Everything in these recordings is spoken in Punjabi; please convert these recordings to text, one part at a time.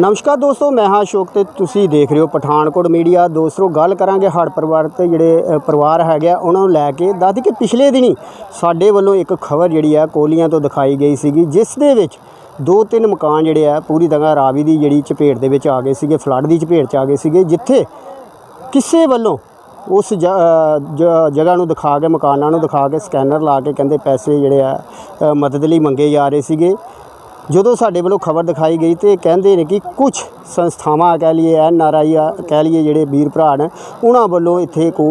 ਨਮਸਕਾਰ ਦੋਸਤੋ ਮੈਂ ਹਾਂ ਅਸ਼ੋਕ ਤੇ ਤੁਸੀਂ ਦੇਖ ਰਹੇ ਹੋ ਪਠਾਨਕੋਟ ਮੀਡੀਆ। ਦੋਸਤੋ ਗੱਲ ਕਰਾਂਗੇ ਹੜ੍ਹ ਪਰਿਵਾਰ ਤੇ ਜਿਹੜੇ ਅ, ਪਰਿਵਾਰ ਹੈਗੇ ਆ ਉਹਨਾਂ ਨੂੰ ਲੈ ਕੇ। ਦੱਸਦੀ ਕਿ ਪਿਛਲੇ ਦਿਨੀ ਸਾਡੇ ਵੱਲੋਂ ਇੱਕ ਖਬਰ ਜਿਹੜੀ ਆ ਕੋਲੀਆਂ ਤੋਂ ਦਿਖਾਈ ਗਈ ਸੀਗੀ ਜਿਸ ਦੇ ਵਿੱਚ ਦੋ ਤਿੰਨ ਮਕਾਨ ਜਿਹੜੇ ਆ ਪੂਰੀ ਤਰ੍ਹਾਂ ਰਾਵੀ ਦੀ ਜਿਹੜੀ ਚਪੇਟ ਦੇ ਵਿੱਚ ਆ ਗਏ ਸੀਗੇ ਫਲੱਡ ਦੀ ਚਪੇਟ 'ਚ ਆ ਗਏ ਸੀਗੇ ਜਿੱਥੇ ਕਿਸੇ ਵੱਲੋਂ ਉਸ ਜ- ਅ, ਜ- ਜਗ੍ਹਾ ਨੂੰ ਦਿਖਾ ਕੇ ਮਕਾਨਾਂ ਨੂੰ ਦਿਖਾ ਕੇ ਸਕੈਨਰ ਲਾ ਕੇ ਕਹਿੰਦੇ ਪੈਸੇ ਜਿਹੜੇ ਆ ਅ, ਮਦਦ ਲਈ ਮੰਗੇ ਜਾ ਰਹੇ ਸੀਗੇ। ਜਦੋਂ ਸਾਡੇ ਵੱਲੋਂ ਖਬਰ ਦਿਖਾਈ ਗਈ ਤੇ ਕਹਿੰਦੇ ਨੇ ਕਿ ਕੁਝ ਸੰਸਥਾਵਾਂ ਕਹਿ ਲਈਏ ਐਨ ਆਰ ਆਈ ਕਹਿ ਲਈਏ ਜਿਹੜੇ ਵੀਰ ਭਰਾ ਨੇ ਉਹਨਾਂ ਵੱਲੋਂ ਇੱਥੇ ਕੋ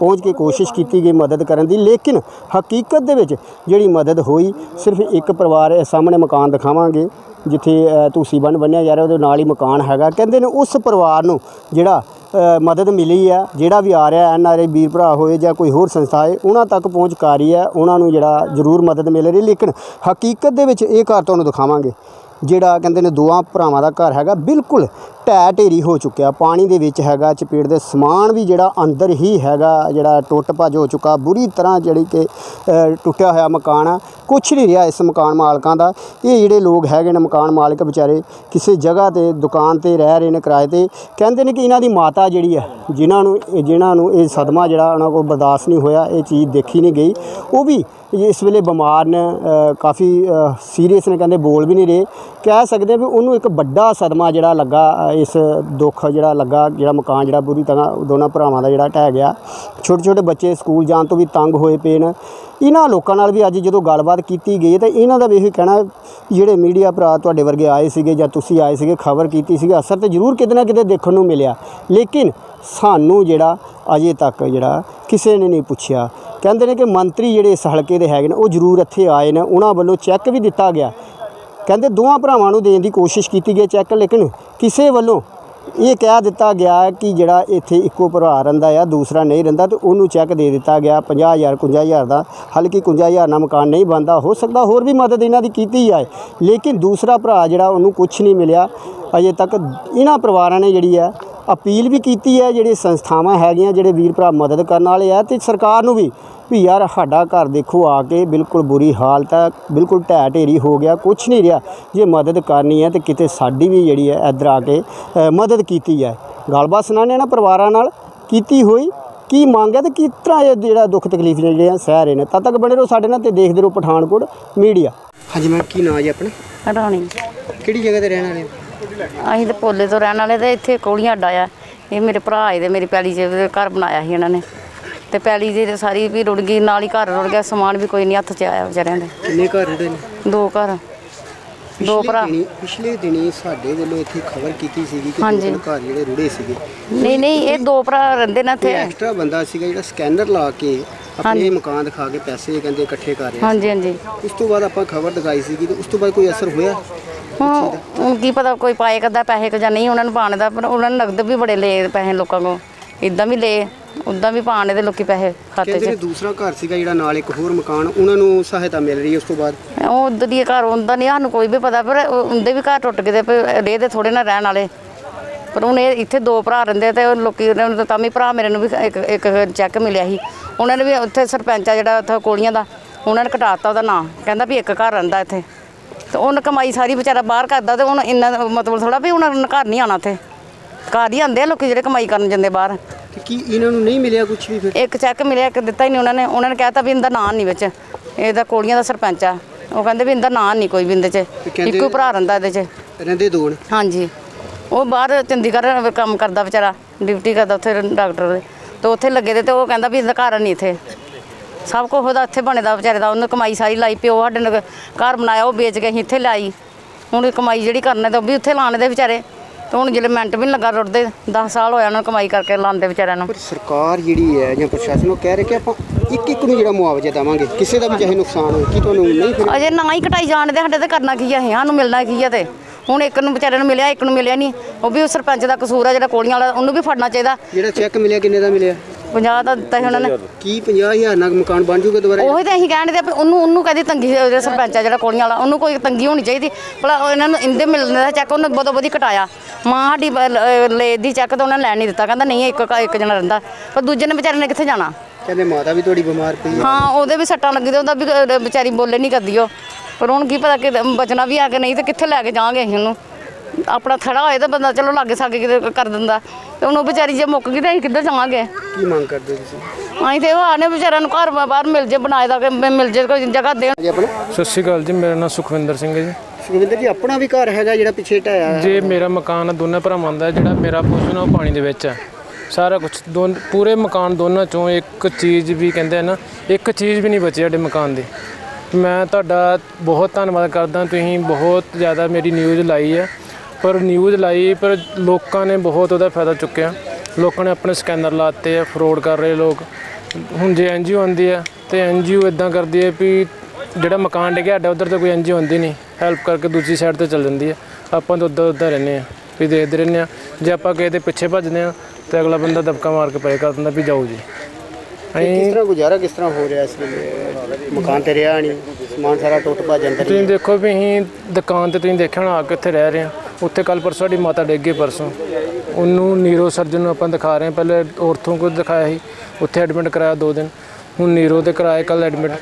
ਪਹੁੰਚ ਕੇ ਕੋਸ਼ਿਸ਼ ਕੀਤੀ ਗਈ ਮਦਦ ਕਰਨ ਦੀ। ਲੇਕਿਨ ਹਕੀਕਤ ਦੇ ਵਿੱਚ ਜਿਹੜੀ ਮਦਦ ਹੋਈ ਸਿਰਫ ਇੱਕ ਪਰਿਵਾਰ ਇਹ ਸਾਹਮਣੇ ਮਕਾਨ ਦਿਖਾਵਾਂਗੇ ਜਿੱਥੇ ਅ, ਤੁਸੀਂ ਬੰਨ ਬੰਨਿਆ ਜਾ ਰਿਹਾ ਉਹਦੇ ਨਾਲ ਹੀ ਮਕਾਨ ਹੈਗਾ। ਕਹਿੰਦੇ ਨੇ ਉਸ ਪਰਿਵਾਰ ਨੂੰ ਜਿਹੜਾ ਮਦਦ ਮਿਲੀ ਆ, ਜਿਹੜਾ ਵੀ ਆ ਰਿਹਾ, ਐਨ ਆਰ ਆਈ ਵੀਰ ਭਰਾ ਹੋਏ ਜਾਂ ਕੋਈ ਹੋਰ ਸੰਸਥਾ ਹੈ ਉਹਨਾਂ ਤੱਕ ਪਹੁੰਚ ਕਰ ਰਹੀ ਹੈ ਉਹਨਾਂ ਨੂੰ ਜਿਹੜਾ ਜ਼ਰੂਰ ਮਦਦ ਮਿਲ ਰਹੀ ਲੇਕਿਨ ਹਕੀਕਤ ਦੇ ਵਿੱਚ ਇਹ ਘਰ ਤੁਹਾਨੂੰ ਦਿਖਾਵਾਂਗੇ, ਜਿਹੜਾ ਕਹਿੰਦੇ ਨੇ ਦੋਆਂ ਭਰਾਵਾਂ ਦਾ ਘਰ ਹੈਗਾ, ਬਿਲਕੁਲ ਢਹਿ ਢੇਰੀ ਹੋ ਚੁੱਕਿਆ। ਪਾਣੀ ਦੇ ਵਿੱਚ ਹੈਗਾ, ਚਪੇੜ ਦੇ ਸਮਾਨ ਵੀ ਜਿਹੜਾ ਅੰਦਰ ਹੀ ਹੈਗਾ, ਜਿਹੜਾ ਟੁੱਟ ਭੱਜ ਹੋ ਚੁੱਕਾ। ਬੁਰੀ ਤਰ੍ਹਾਂ ਜਿਹੜੀ ਕਿ ਟੁੱਟਿਆ ਹੋਇਆ ਮਕਾਨ ਆ। ਕੁਛ ਨਹੀਂ ਰਿਹਾ ਇਸ ਮਕਾਨ ਮਾਲਕਾਂ ਦਾ। ਇਹ ਜਿਹੜੇ ਲੋਕ ਹੈਗੇ ਨੇ ਮਕਾਨ ਮਾਲਕ ਵਿਚਾਰੇ, ਕਿਸੇ ਜਗ੍ਹਾ ਤੇ, ਦੁਕਾਨ ਤੇ ਰਹਿ ਰਹੇ ਨੇ ਕਿਰਾਏ ਤੇ। ਕਹਿੰਦੇ ਨੇ ਕਿ ਇਹਨਾਂ ਦੀ ਮਾਤਾ ਜਿਹੜੀ ਆ, ਜਿਨ੍ਹਾਂ ਨੂੰ ਇਹ- ਜਿਨ੍ਹਾਂ ਨੂੰ ਇਹ ਸਦਮਾ ਜਿਹੜਾ ਉਹਨਾਂ ਕੋਲ ਬਰਦਾਸ਼ਤ ਨਹੀਂ ਹੋਇਆ, ਇਹ ਚੀਜ਼ ਦੇਖੀ ਨਹੀਂ ਗਈ। ਉਹ ਵੀ ਇਸ ਵੇਲੇ ਬਿਮਾਰ ਨੇ ਕਾਫੀ ਸੀਰੀਅਸ ਨੇ, ਕਹਿੰਦੇ ਬੋਲ ਵੀ ਨਹੀਂ ਰਹੇ। ਕਹਿ ਸਕਦੇ ਵੀ ਉਹਨੂੰ ਇੱਕ ਵੱਡਾ ਸਦਮਾ ਜਿਹੜਾ ਲੱਗਾ ਇਸ ਦੁੱਖ ਜਿਹੜਾ ਲੱਗਾ, ਜਿਹੜਾ ਮਕਾਨ, ਜਿਹੜਾ ਬੁਰੀ ਤਰ੍ਹਾਂ ਦੋਨਾਂ ਭਰਾਵਾਂ ਦਾ ਜਿਹੜਾ ਢਹਿ ਗਿਆ। ਛੋਟੇ ਛੋਟੇ ਬੱਚੇ ਸਕੂਲ ਜਾਣ ਤੋਂ ਵੀ ਤੰਗ ਹੋਏ ਪਏ ਨੇ। ਇਹਨਾਂ ਲੋਕਾਂ ਨਾਲ ਵੀ ਅੱਜ ਜਦੋਂ ਗੱਲਬਾਤ ਕੀਤੀ ਗਈ, ਤਾਂ ਇਹਨਾਂ ਦਾ ਵੀ ਇਹ ਕਹਿਣਾ ਜਿਹੜੇ ਮੀਡੀਆ ਭਰਾ ਤੁਹਾਡੇ ਵਰਗੇ ਆਏ ਸੀਗੇ ਜਾਂ ਤੁਸੀਂ ਆਏ ਸੀਗੇ, ਖਬਰ ਕੀਤੀ ਸੀਗੀ, ਅਸਰ ਤੇ ਜ਼ਰੂਰ ਕਿਤੇ ਨਾ ਕਿਤੇ ਦੇਖਣ ਨੂੰ ਮਿਲਿਆ। ਲੇਕਿਨ ਸਾਨੂੰ ਜਿਹੜਾ ਅਜੇ ਤੱਕ ਜਿਹੜਾ ਕਿਸੇ ਨੇ ਨਹੀਂ ਪੁੱਛਿਆ। ਕਹਿੰਦੇ ਨੇ ਕਿ ਮੰਤਰੀ ਜਿਹੜੇ ਇਸ ਹਲਕੇ ਦੇ ਹੈਗੇ ਨੇ, ਉਹ ਜ਼ਰੂਰ ਇੱਥੇ ਆਏ ਨੇ। ਉਹਨਾਂ ਵੱਲੋਂ ਚੈੱਕ ਵੀ ਦਿੱਤਾ ਗਿਆ ਕਹਿੰਦੇ ਦੋਵਾਂ ਭਰਾਵਾਂ ਨੂੰ ਦੇਣ ਦੀ ਕੋਸ਼ਿਸ਼ ਕੀਤੀ ਗਈ ਚੈੱਕ, ਲੇਕਿਨ ਕਿਸੇ ਵੱਲੋਂ ਇਹ ਕਹਿ ਦਿੱਤਾ ਗਿਆ ਕਿ ਜਿਹੜਾ ਇੱਥੇ ਇੱਕੋ ਭਰਾ ਰਹਿੰਦਾ ਆ, ਦੂਸਰਾ ਨਹੀਂ ਰਹਿੰਦਾ ਤੇ ਉਹਨੂੰ ਚੈੱਕ ਦੇ ਦਿੱਤਾ ਗਿਆ। 50000 51000 ਦਾ ਹਲਕੀ 51000 ਨਾਲ ਮਕਾਨ ਨਹੀਂ ਬਣਦਾ। ਹੋ ਸਕਦਾ ਹੋਰ ਵੀ ਮਦਦ ਇਹਨਾਂ ਦੀ ਕੀਤੀ ਜਾਏ, ਲੇਕਿਨ ਦੂਸਰਾ ਭਰਾ ਜਿਹੜਾ ਉਹਨੂੰ ਕੁਝ ਨਹੀਂ ਮਿਲਿਆ। ਅਜੇ ਤੱਕ ਇਹਨਾਂ ਪਰਿਵਾਰਾਂ ਨੇ ਜਿਹੜੀ ਹੈ ਅਪੀਲ ਵੀ ਕੀਤੀ ਹੈ, ਜਿਹੜੇ ਸੰਸਥਾਵਾਂ ਹੈਗੀਆਂ, ਜਿਹੜੇ ਵੀਰ ਭਰਾ ਮਦਦ ਕਰਨ ਵਾਲੇ ਆ ਤੇ ਸਰਕਾਰ ਨੂੰ ਵੀ ਵੀ ਯਾਰ ਸਾਡਾ ਘਰ ਦੇਖੋ ਆ ਕੇ ਬਿਲਕੁਲ ਬੁਰੀ ਹਾਲਤ ਹੈ ਬਿਲਕੁਲ ਢਹਿ ਢੇਰੀ ਹੋ ਗਿਆ ਕੁਝ ਨਹੀਂ ਰਿਹਾ। ਜੇ ਮਦਦ ਕਰਨੀ ਹੈ ਤੇ ਕਿਤੇ ਸਾਡੀ ਵੀ ਜਿਹੜੀ ਹੈ ਇੱਧਰ ਆ ਕੇ ਮਦਦ ਕੀਤੀ ਜਾਏ। ਗੱਲਬਾਤ ਸੁਣਾਣੇ ਨਾ ਪਰਿਵਾਰਾਂ ਨਾਲ ਕੀਤੀ ਹੋਈ ਕੀ ਮੰਗ ਹੈ ਤੇ ਕਿਸ ਤਰ੍ਹਾਂ ਇਹ ਜਿਹੜਾ ਦੁੱਖ ਤਕਲੀਫ ਨੇ ਜਿਹੜੀਆਂ ਸਹਿ ਰਹੇ ਨੇ? ਤਦ ਤੱਕ ਬਣੇ ਰਹੋ ਸਾਡੇ ਨਾਲ ਤੇ ਦੇਖਦੇ ਰਹੋ ਪਠਾਨਕੋਟ ਮੀਡੀਆ। ਹਾਂਜੀ ਮੈਂ ਕੀ ਨਾਂ ਜੀ ਆਪਣਾ? ਰਾਣੀ। ਕਿਹੜੀ ਜਗ੍ਹਾ ਤੇ ਰਹਿਣ ਵਾਲੇ ਅਸੀਂ ਤੇ ਪੋਲੇ ਤੋਂ ਰਹਿਣ ਵਾਲੇ ਤੇ ਇੱਥੇ ਕੋਲੀਆਂ ਅੱਡਾ ਆ। ਇਹ ਮੇਰੇ ਭਰਾ ਇਹਦੇ ਮੇਰੀ ਪੈਲੀ 'ਚ ਘਰ ਬਣਾਇਆ ਸੀ ਇਹਨਾਂ ਨੇ। ਤੇ ਪੈਲੀ ਦੀ ਤੇ ਸਾਰੀ ਵੀ ਰੁੜ ਗਈ ਨਾਲ ਹੀ ਘਰ ਰੁੜ ਗਿਆ ਸਮਾਨ ਵੀ ਕੋਈ ਨਹੀਂ ਹੱਥ 'ਚ ਆਇਆ ਵਿਚਾਰਿਆਂ ਦੇ। ਕਿੰਨੇ ਘਰ ਰਹਿੰਦੇ ਨੇ? ਦੋ ਘਰ। ਦੋ ਭਰਾ। ਦਿਨੀ ਪਿਛਲੇ ਦਿਨੀ ਸਾਡੇ ਵੱਲੋਂ ਇੱਥੇ ਖਬਰ ਕੀਤੀ ਸੀਗੀ ਕਿ ਹਾਂਜੀ। ਦੋ ਘਰ ਜਿਹੜੇ ਰੁੜੇ ਸੀਗੇ। ਨਹੀਂ ਨਹੀਂ ਇਹ ਦੋ ਭਰਾ ਰਹਿੰਦੇ ਨੇ ਤੇ ਇੱਥੇ ਐਕਸਟਰਾ ਬੰਦਾ ਸੀਗਾ ਜਿਹੜਾ ਸਕੈਨਰ ਲਾ ਕੇ ਆਪਣੇ ਮਕਾਨ ਦਿਖਾ ਕੇ ਪੈਸੇ ਕਹਿੰਦੇ ਇਕੱਠੇ ਕਰ ਰਿਹਾ ਹਾਂਜੀ ਹਾਂਜੀ। ਉਸ ਤੋਂ ਬਾਅਦ ਆਪਾਂ ਖਬਰ ਦਿਖਾਈ ਸੀਗੀ ਤੇ ਉਸ ਤੋਂ ਬਾਅਦ ਕੋਈ ਅਸਰ ਹੋਇਆ ਹੁਣ ਹੁਣ ਕੀ ਪਤਾ ਕੋਈ ਪਾਏ ਕਰਦਾ ਪੈਸੇ ਕਿ ਜਾਂ ਨਹੀਂ ਉਹਨਾਂ ਨੂੰ ਪਾਣ ਦਾ ਪਰ ਉਹਨਾਂ ਨੇ ਨਗਦ ਵੀ ਬੜੇ ਲਏ ਪੈਸੇ ਲੋਕਾਂ ਕੋਲ। ਇਦਾਂ ਵੀ ਲਏ। ਉਦਾਂ ਵੀ ਪਾਣੇ ਦੇ ਲੋਕੀ ਪੈਸੇ ਖਾਤੇ ਕਹਿੰਦੇ ਨੇ 'ਚ ਦੂਸਰਾ ਘਰ ਸੀਗਾ ਜਿਹੜਾ ਨਾਲ ਇੱਕ ਹੋਰ ਮਕਾਨ ਉਹਨਾਂ ਨੂੰ ਸਹਾਇਤਾ ਮਿਲ ਰਹੀ ਹੈ ਉਸ ਤੋਂ ਬਾਅਦ। ਉਹ ਉਧਰ ਦੀ ਘਰ ਹੁੰਦਾ ਨਹੀਂ ਸਾਨੂੰ ਕੋਈ ਵੀ ਪਤਾ ਪਰ ਉਹਦੇ ਵੀ ਘਰ ਟੁੱਟ ਗਏ ਤੇ ਪਰ ਰੇ ਦੇ ਥੋੜੇ ਨਾ ਰਹਿਣ ਵਾਲੇ। ਪਰ ਹੁਣ ਇਹ ਇੱਥੇ ਦੋ ਭਰਾ ਰਹਿੰਦੇ ਤੇ ਉਹ ਲੋਕੀ ਉਹਨਾਂ ਨੂੰ ਤਾਂ ਵੀ ਭਰਾ ਮੇਰੇ ਨੂੰ ਵੀ ਇੱਕ ਇੱਕ ਚੈੱਕ ਮਿਲਿਆ ਸੀ। ਉਹਨਾਂ ਨੇ ਵੀ ਉੱਥੇ ਸਰਪੰਚ ਆ ਜਿਹੜਾ ਉੱਥੇ ਕੋਲੀਆਂ ਦਾ ਉਹਨਾਂ ਨੇ ਘਟਾਤਾ ਉਹਦਾ ਨਾਂ। ਕਹਿੰਦਾ ਵੀ ਇੱਕ ਘਰ ਰਹਿੰਦਾ ਇੱਥੇ। ਤੇ ਉਹਨ ਕਮਾਈ ਸਾਰੀ ਵਿਚਾਰਾ ਬਾਹਰ ਕਰਦਾ ਤੇ ਹੁਣ ਇੰਨਾ ਮਤਲਬ ਥੋੜਾ ਵੀ ਉਹਨਾਂ ਨੂੰ ਘਰ ਨਹੀਂ ਆਣਾ ਇੱਥੇ ਘਰ ਹੀ ਆਉਂਦੇ ਆ ਲੋਕੀ ਜਿਹੜੇ ਕਮਾਈ ਕਰਨ ਜਾਂਦੇ ਬਾਹਰ। ਤੇ ਕੀ ਇਹਨਾਂ ਨੂੰ ਨਹੀਂ ਮਿਲਿਆ ਕੁਝ ਵੀ ਫਿਰ? ਇੱਕ ਚੈੱਕ ਮਿਲਿਆ ਇੱਕ ਦਿੱਤਾ ਹੀ ਨਹੀਂ ਉਹਨਾਂ ਨੇ। ਉਹਨਾਂ ਨੇ ਕਹਿਤਾ ਵੀ ਇਹਦਾ ਨਾਂ ਨਹੀਂ ਵਿੱਚ। ਇਹਦਾ ਕੋਲੀਆਂ ਦਾ ਸਰਪੰਚ ਆ। ਉਹ ਕਹਿੰਦੇ ਵੀ ਇਹਦਾ ਨਾਂ ਨਹੀਂ ਕੋਈ ਵੀ ਇਹਦੇ 'ਚ। ਕਹਿੰਦੇ- ਇੱਕੋ ਭਰਾ ਰਹਿੰਦਾ ਇਹਦੇ 'ਚ। ਰਹਿੰਦੇ ਦੋ ਨੇ? ਹਾਂਜੀ। ਉਹ ਬਾਹਰ ਚੰਡੀਗੜ੍ਹ ਕੰਮ ਕਰਦਾ ਵਿਚਾਰਾ। ਡਿਊਟੀ ਕਰਦਾ ਉੱਥੇ ਡਾਕਟਰ ਦੇ। ਤੇ ਉੱਥੇ ਲੱਗੇ ਦੇ ਤੇ ਉਹ ਕਹਿੰਦਾ ਵੀ ਇਹਦਾ ਘਰ ਨਹੀਂ ਇੱਥੇ। ਸਭ ਕੁਛ ਉਹਦਾ ਇੱਥੇ ਬਣਦਾ ਵਿਚਾਰੇ ਦਾ। ਉਹਨੇ ਕਮਾਈ ਸਾਰੀ ਲਾਈ ਪਿਓ ਸਾਡੇ ਨੇ ਘਰ ਬਣਾਇਆ ਉਹ ਵੇਚ ਕੇ ਅਸੀਂ ਇੱਥੇ ਲਾਈ ਹੁਣ ਇਹ ਕਮਾਈ ਜਿਹੜੀ ਕਰਨੇ ਤੇ ਉਹ ਵੀ ਉੱਥੇ ਲਾਣ ਦੇ ਵਿਚਾਰੇ। ਤੇ ਹੁਣ ਜਿਹੜੇ ਮਿੰਟ ਵੀ ਲੱਗਾ ਰੁੱਟਦੇ 10 ਸਾਲ ਹੋਇਆ ਉਹਨਾਂ ਨੂੰ ਕਮਾਈ ਕਰਕੇ ਲਾਉਂਦੇ ਵਿਚਾਰਿਆਂ ਨੂੰ। ਪਰ ਸਰਕਾਰ ਜਿਹੜੀ ਹੈ ਜਾਂ ਪ੍ਰਸ਼ਾਸਨ ਉਹ ਕਹਿ ਰਿਹਾ ਕਿ ਆਪਾਂ ਇੱਕ ਇੱਕ ਨੂੰ ਜਿਹੜਾ ਮੁਆਵਜ਼ਾ ਦੇਵਾਂਗੇ ਕਿਸੇ ਦਾ ਵੀ ਚਾਹੇ ਨੁਕਸਾਨ ਹੋਵੇ ਕੀ ਤੁਹਾਨੂੰ ਨਹੀਂ ਫਿਰ ਅਜੇ ਨਾ ਹੀ ਕਟਾਈ ਜਾਣਦੇ ਸਾਡੇ ਤੇ ਕਰਨਾ ਕੀ ਆ ਇਹ ਸਾਨੂੰ ਮਿਲਣਾ ਕੀ ਆ ਤੇ? ਹੁਣ ਇੱਕ ਨੂੰ ਵਿਚਾਰੇ ਨੂੰ ਮਿਲਿਆ ਇੱਕ ਨੂੰ ਮਿਲਿਆ ਨਹੀਂ ਉਹ ਵੀ ਉਹ ਸਰਪੰਚ ਦਾ ਕਸੂਰ ਆ ਜਿਹੜਾ ਕੋਲੀਆਂ ਵਾਲਾ ਉਹਨੂੰ ਵੀ ਫੜਨਾ ਚਾਹੀਦਾ। ਜਿਹੜਾ ਚੈੱਕ ਮਿਲਿਆ ਕਿੰਨੇ ਦਾ ਮਿਲਿਆ? 50 ਦਾ ਦਿੱਤਾ ਸੀ ਉਹਨਾਂ ਨੇ। ਕੀ 50000 ਨਾਲ ਮਕਾਨ ਬਣ ਜੂਗਾ ਦੁਬਾਰਾ? ਉਹੀ ਤਾਂ ਅਸੀਂ ਕਹਿਣ ਦੇ ਉਹਨੂੰ ਉਹਨੂੰ ਕਦੀ ਤੰਗੀ ਉਹਦੇ ਸਰਪੰਚ ਆ ਜਿਹੜਾ ਕੋਲੀਆਂ ਵਾਲਾ। ਉਹਨੂੰ ਕੋਈ ਤੰਗੀ ਹੋਣੀ ਚਾਹੀਦੀ। ਭਲਾ ਇਹਨਾਂ ਨੂੰ ਇੰਦੇ ਮਿਲਣ ਦਾ ਚੈੱਕ ਉਹਨੇ ਬਦੋ ਬਦੀ ਕਟਾਇਆ ਮਾਂ ਸਾਡੀ ਲ- ਲੈ ਦੀ ਚੈੱਕ ਤਾਂ ਉਹਨਾਂ ਲੈਣ ਨਹੀਂ ਦਿੱਤਾ। ਕਹਿੰਦਾ ਨਹੀਂ ਇੱਕ ਇੱਕ ਜਣਾ ਰਹਿੰਦਾ। ਪਰ ਦੂਜੇ ਨੇ ਵਿਚਾਰੇ ਨੇ ਕਿੱਥੇ ਜਾਣਾ? ਕਹਿੰਦੇ ਮਾਤਾ ਵੀ ਤੁਹਾਡੀ ਬਿਮਾਰ ਪਈ ਹੈ ਹਾਂ ਉਹਦੇ ਵੀ ਸੱਟਾਂ ਲੱਗੀ ਤੇ ਉਹਦਾ ਵੀ ਵਿਚਾਰੀ ਬੋਲੇ ਨਹੀਂ ਕਰਦੀ ਉਹ। ਪਰ ਹੁਣ ਕੀ ਪਤਾ ਕਿ ਬਚਣਾ ਵੀ ਆ ਕਿ ਨਹੀਂ ਤੇ ਕਿੱਥੇ ਲੈ ਕੇ ਜਾਵਾਂਗੇ ਅਸੀਂ ਉਹਨੂੰ? ਆਪਣਾ ਥੜਾ ਹੋਏ ਤਾਂ ਬੰਦਾ ਚਲੋ ਲਾਗੇ ਸਾਗੇ ਕਿਤੇ ਕਰ ਦਿੰਦਾ। ਤੇ ਹੁਣ ਉਹ ਵਿਚਾਰੀ ਜੇ ਮੁੱਕ ਗਈ ਤਾਂ ਅਸੀਂ ਕਿੱਧਰ ਜਾਵਾਂਗੇ? ਕੀ ਮੰਗ ਕਰਦੇ ਹੋ ਤੁਸੀਂ? ਅਸੀਂ ਤੇ ਇਹ ਆਨੇ ਵਿਚਾਰਿਆਂ ਨੂੰ ਘਰ ਬਾਹਰ ਮਿਲ ਜੇ ਬਣਾਏ ਦਾ ਕਿ ਮਿਲ ਜੇ ਕੋਈ ਜਗ੍ਹਾ ਦੇਣ। ਜੀ ਆਪਣਾ? ਸਤਿ ਸ਼੍ਰੀ ਅਕਾਲ ਜੀ ਮੇਰਾ ਨਾਮ ਸੁਖਵਿੰਦਰ ਸਿੰਘ ਹੈ ਜੀ। ਸੁਖਵਿੰਦਰ ਜੀ ਆਪਣਾ ਵੀ ਘਰ ਹੈਗਾ ਜਿਹੜਾ ਪਿੱਛੇ ਢਾਇਆ ਹੈ ਜੇ ਮੇਰਾ ਮਕਾਨ ਦੋਨਾਂ ਭਰਾਵਾਂ ਦਾ ਜਿਹੜਾ ਮੇਰਾ ਪੋਸ਼ਨ ਉਹ ਪਾਣੀ ਦੇ ਵਿੱਚ ਹੈ ਸਾਰਾ ਕੁਝ ਦੋਨ ਪੂਰੇ ਮਕਾਨ ਦੋਨਾਂ ਚੋਂ ਇੱਕ ਚੀਜ਼ ਵੀ ਕਹਿੰਦੇ ਆ ਨਾ ਇੱਕ ਚੀਜ਼ ਵੀ ਨਹੀਂ ਬਚੀ ਸਾਡੇ ਮਕਾਨ ਦੀ। ਮੈਂ ਤੁਹਾਡਾ ਬਹੁਤ ਧੰਨਵਾਦ ਕਰਦਾ ਤੁਸੀਂ ਬਹੁਤ ਜ਼ਿਆਦਾ ਮੇਰੀ ਨਿਊਜ਼ ਲਾਈ ਹੈ ਪਰ ਨਿਊਜ਼ ਲਾਈ ਪਰ ਲੋਕਾਂ ਨੇ ਬਹੁਤ ਉਹਦਾ ਫਾਇਦਾ ਚੁੱਕਿਆ। ਲੋਕਾਂ ਨੇ ਆਪਣੇ ਸਕੈਨਰ ਲਾਤੇ ਆ ਫਰੋਡ ਕਰ ਰਹੇ ਲੋਕ। ਹੁਣ ਜੇ ਐਨਜੀਓ ਆਉਂਦੀ ਹੈ ਤੇ ਐਨਜੀਓ ਇਦਾਂ ਕਰਦੀ ਹੈ ਵੀ ਜਿਹੜਾ ਮਕਾਨ ਡਿੱਗਿਆ ਸਾਡਾ ਉਧਰ ਤਾਂ ਕੋਈ ਐਨਜੀਓ ਆਉਂਦੀ ਨਹੀਂ। ਹੈਲਪ ਕਰਕੇ ਦੂਜੀ ਸਾਈਡ ਤੇ ਚੱਲ ਜਾਂਦੀ ਹੈ ਆਪਾਂ ਤਾਂ ਉੱਧਰ ਉੱਧਰ ਰਹਿੰਦੇ ਆ ਵੀ ਦੇਖਦੇ ਰਹਿੰਦੇ ਆ। ਜੇ ਆਪਾਂ ਕਿਸੇ ਦੇ ਪਿੱਛੇ ਭੱਜਦੇ ਆ ਤੇ ਅਗਲਾ ਬੰਦਾ ਦਬਕਾ ਮਾਰ ਕੇ ਪਰੇ ਕਰ ਦਿੰਦਾ ਵੀ ਜਾਓ ਜੀ। ਕਿਸ ਤਰ੍ਹਾਂ ਗੁਜ਼ਾਰਾ ਕਿਸ ਤਰ੍ਹਾਂ ਹੋ ਰਿਹਾ ਇਸ ਵੇਲੇ? ਮਕਾਨ ਤੇ ਰਿਹਾ ਨਹੀਂ ਸਮਾਨ ਸਾਰਾ ਟੁੱਟ ਭੱਜ ਅੰਦਰ ਤੁਸੀਂ। ਦੇਖੋ ਵੀ ਅਸੀਂ ਦੁਕਾਨ ਤੇ ਤੁਸੀਂ ਦੇਖਿਆ ਹੋਣਾ ਆ ਕੇ ਉੱਥੇ ਰਹਿ ਰਹੇ ਆ। ਉੱਥੇ ਕੱਲ ਪਰਸੋਂ ਸਾਡੀ ਮਾਤਾ ਡਿੱਗ ਗਈ ਪਰਸੋਂ। ਉਹਨੂੰ ਨੀਰੋ ਸਰਜਨ ਨੂੰ ਆਪਾਂ ਦਿਖਾ ਰਹੇ ਹਾਂ। ਪਹਿਲੇ ਔਰਥੋਂ ਕੋਲ ਦਿਖਾਇਆ ਸੀ। ਉੱਥੇ ਐਡਮਿਟ ਕਰਾਇਆ ਦੋ ਦਿਨ। ਹੁਣ ਨੀਰੋ ਤੇ ਕਰਾਇਆ ਕੱਲ ਐਡਮਿਟ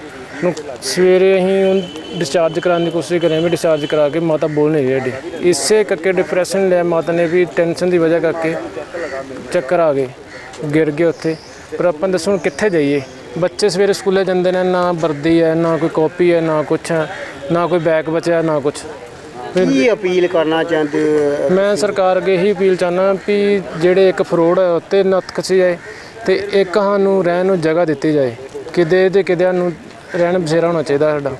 ਨੂੰ ਸਵੇਰੇ ਅਸੀਂ ਉਹਨੂੰ ਡਿਸਚਾਰਜ ਕਰਾਉਣ ਦੀ ਕੋਸ਼ਿਸ਼ ਕਰਿਆ ਵੀ ਡਿਸਚਾਰਜ ਕਰਾ ਕੇ ਮਾਤਾ ਬੋਲ ਨਹੀਂ ਰਹੀ ਸਾਡੀ। ਇਸੇ ਕਰਕੇ ਡਿਪਰੈਸ਼ਨ ਲਿਆ ਮਾਤਾ ਨੇ ਵੀ ਟੈਨਸ਼ਨ ਦੀ ਵਜ੍ਹਾ ਕਰਕੇ ਚੱਕਰ ਆ ਗਏ। ਗਿਰ ਗਏ ਉੱਥੇ। ਪਰ ਆਪਾਂ ਦੱਸੋ ਹੁਣ ਕਿੱਥੇ ਜਾਈਏ? ਬੱਚੇ ਸਵੇਰੇ ਸਕੂਲੇ ਜਾਂਦੇ ਨੇ, ਨਾ ਵਰਦੀ ਹੈ, ਨਾ ਕੋਈ ਕਾਪੀ ਹੈ, ਨਾ ਕੁਛ ਹੈ, ਨਾ ਕੋਈ ਬੈਗ ਬਚਿਆ, ਨਾ ਕੁਛ। ਕੀ ਅਪੀਲ ਕਰਨਾ ਚਾਹੁੰਦੇ ਹੋ? ਮੈਂ ਸਰਕਾਰ ਅੱਗੇ ਇਹੀ ਅਪੀਲ ਚਾਹਨਾ ਵੀ ਜਿਹੜੇ ਇੱਕ ਫਰੋਡ ਹੈ ਉੱਤੇ ਨੱਥ ਖਿੱਚੀ ਜਾਏ ਤੇ ਇੱਕ ਸਾਨੂੰ ਰਹਿਣ ਨੂੰ ਜਗ੍ਹਾ ਦਿੱਤੀ ਜਾਏ। ਕਿਤੇ ਤੇ ਕਿਤੇ ਨੂੰ ਰਹਿਣ ਬਸੇਰਾ ਹੋਣਾ ਚਾਹੀਦਾ ਸਾਡਾ।